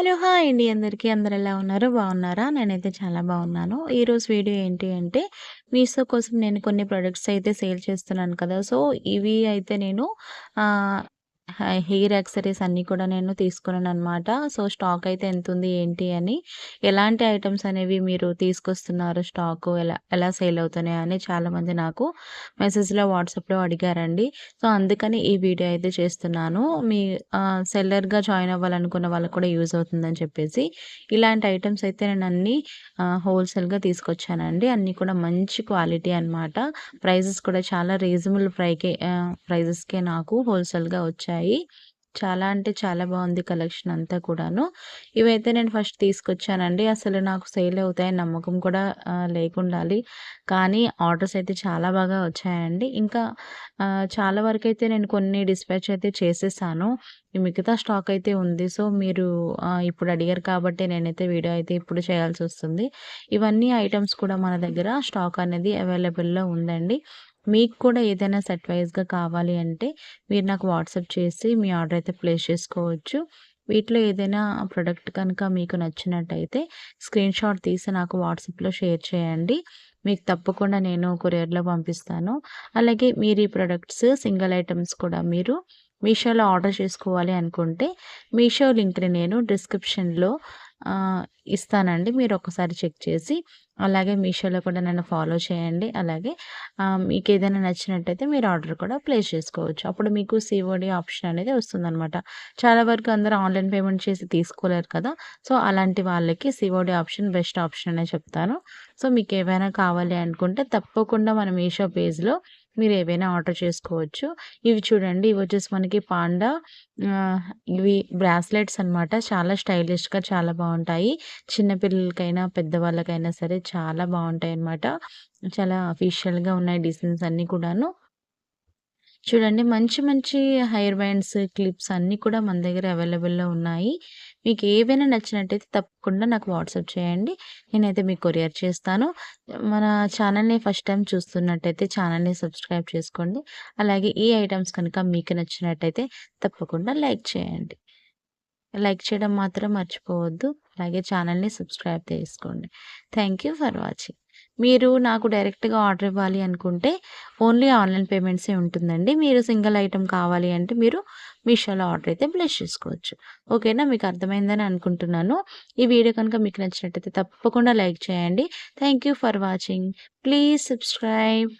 Hello! Hi అండి అందరికీ. అందరు ఎలా ఉన్నారు? బాగున్నారా? నేనైతే చాలా బాగున్నాను. ఈరోజు వీడియో ఏంటి అంటే మీషో కోసం నేను కొన్ని ప్రొడక్ట్స్ అయితే సేల్ చేస్తున్నాను కదా! సో, ఇవి అయితే నేను హెయిర్ యాక్సరీస్ అన్నీ కూడా నేను తీసుకున్నాను అనమాట సో, స్టాక్ అయితే ఎంతుంది ఏంటి అని, ఎలాంటి ఐటమ్స్ అనేవి మీరు తీసుకొస్తున్నారు స్టాకు ఎలా ఎలా సేల్ అవుతున్నాయి అని చాలామంది నాకు మెసేజ్‌లో, వాట్సాప్‌లో అడిగారండి. సో, అందుకని ఈ వీడియో అయితే చేస్తున్నాను. మీ సెల్లర్‌గా జాయిన్ అవ్వాలనుకున్న వాళ్ళకి కూడా యూజ్ అవుతుందని చెప్పేసి, ఇలాంటి ఐటమ్స్ అయితే నేను అన్నీ హోల్‌సేల్‌గా తీసుకొచ్చానండి. అన్నీ కూడా మంచి క్వాలిటీ అనమాట. ప్రైజెస్ కూడా చాలా రీజనబుల్ ప్రైకే ప్రైజెస్‌కే నాకు హోల్‌సేల్‌గా వచ్చాయి. చాలా అంటే చాలా బాగుంది కలెక్షన్ అంతా కూడాను. ఇవైతే నేను ఫస్ట్ తీసుకొచ్చానండి. అసలు నాకు సేల్ అవుతాయని నమ్మకం కూడా లేకుండాలి. కానీ ఆర్డర్స్ అయితే చాలా బాగా వచ్చాయండి. ఇంకా చాలా చాలా వరకైతే నేను కొన్ని డిస్పాచ్ అయితే చేసేసాను. మిగతా స్టాక్ అయితే ఉంది. సో, మీరు ఇప్పుడు అడిగారు కాబట్టి నేనైతే వీడియో అయితే ఇప్పుడు చేయాల్సి వస్తుంది ఇవన్నీ ఐటమ్స్ కూడా మన దగ్గర స్టాక్ అనేది అవైలబుల్‌లో ఉందండి. మీకు కూడా ఏదైనా సెట్ కావాలి అంటే మీరు నాకు వాట్సాప్ చేసి మీ ఆర్డర్ అయితే ప్లేస్ చేసుకోవచ్చు. వీటిలో ఏదైనా ప్రొడక్ట్ కనుక మీకు నచ్చినట్టయితే స్క్రీన్‌షాట్ తీసి నాకు వాట్సాప్‌లో షేర్ చేయండి. మీకు తప్పకుండా నేను కొరియర్‌లో పంపిస్తాను. అలాగే మీరు ఈ ప్రొడక్ట్స్ సింగిల్ ఐటమ్స్ కూడా మీరు మీషోలో ఆర్డర్ చేసుకోవాలి అనుకుంటే మీషో లింక్‌ని నేను డిస్క్రిప్షన్‌లో ఇస్తానండి. మీరు ఒకసారి చెక్ చేసి అలాగే మీషోలో కూడా నన్ను ఫాలో చేయండి. అలాగే మీకు ఏదైనా నచ్చినట్టయితే మీరు ఆర్డర్ కూడా ప్లేస్ చేసుకోవచ్చు. అప్పుడు మీకు సిఓడి ఆప్షన్ అనేది వస్తుందనమాట. చాలా వరకు అందరూ ఆన్‌లైన్ పేమెంట్ చేసి తీసుకోలేరు కదా! సో, అలాంటి వాళ్ళకి సిఓడి ఆప్షన్ బెస్ట్ ఆప్షన్ అనే చెప్తాను. సో, మీకు ఏమైనా కావాలి అనుకుంటే తప్పకుండా మన మీషో పేజ్‌లో మీరు ఏవైనా ఆర్డర్ చేసుకోవచ్చు. ఇవి చూడండి ఇవి వచ్చేసి మనకి పాండా ఇవి బ్రాస్లెట్స్ అనమాట. చాలా స్టైలిష్‌గా చాలా బాగుంటాయి చిన్నపిల్లలకైనా పెద్దవాళ్ళకైనా సరే చాలా బాగుంటాయి అనమాట చాలా అఫీషియల్‌గా ఉన్నాయి డిజైన్స్ అన్నీ కూడాను. చూడండి మంచి మంచి హెయిర్ బ్యాండ్స్, క్లిప్స్ అన్నీ కూడా మన దగ్గర అవైలబుల్‌లో ఉన్నాయి. మీకు ఏవైనా నచ్చినట్టయితే తప్పకుండా నాకు వాట్సాప్ చేయండి. నేనైతే మీకు కొరియర్ చేస్తాను. మన ఛానల్‌ని ఫస్ట్ టైం చూస్తున్నట్టయితే ఛానల్‌ని సబ్స్క్రైబ్ చేసుకోండి. అలాగే ఈ ఐటమ్స్ కనుక మీకు నచ్చినట్టయితే తప్పకుండా లైక్ చేయండి. లైక్ చేయడం మాత్రం మర్చిపోవద్దు. అలాగే ఛానల్‌ని సబ్స్క్రైబ్ చేసుకోండి. Thank you for watching. మీరు నాకు డైరెక్ట్‌గా ఆర్డర్ ఇవ్వాలి అనుకుంటే ఓన్లీ ఆన్‌లైన్ పేమెంట్సే ఉంటుందండి. మీరు సింగిల్ ఐటెం కావాలి అంటే మీరు మీషోలో ఆర్డర్ అయితే ప్లేస్ చేసుకోవచ్చు. ఓకేనా? మీకు అర్థమైందని అనుకుంటున్నాను. ఈ వీడియో కనుక మీకు నచ్చినట్టయితే తప్పకుండా లైక్ చేయండి. Thank you for watching. Please subscribe.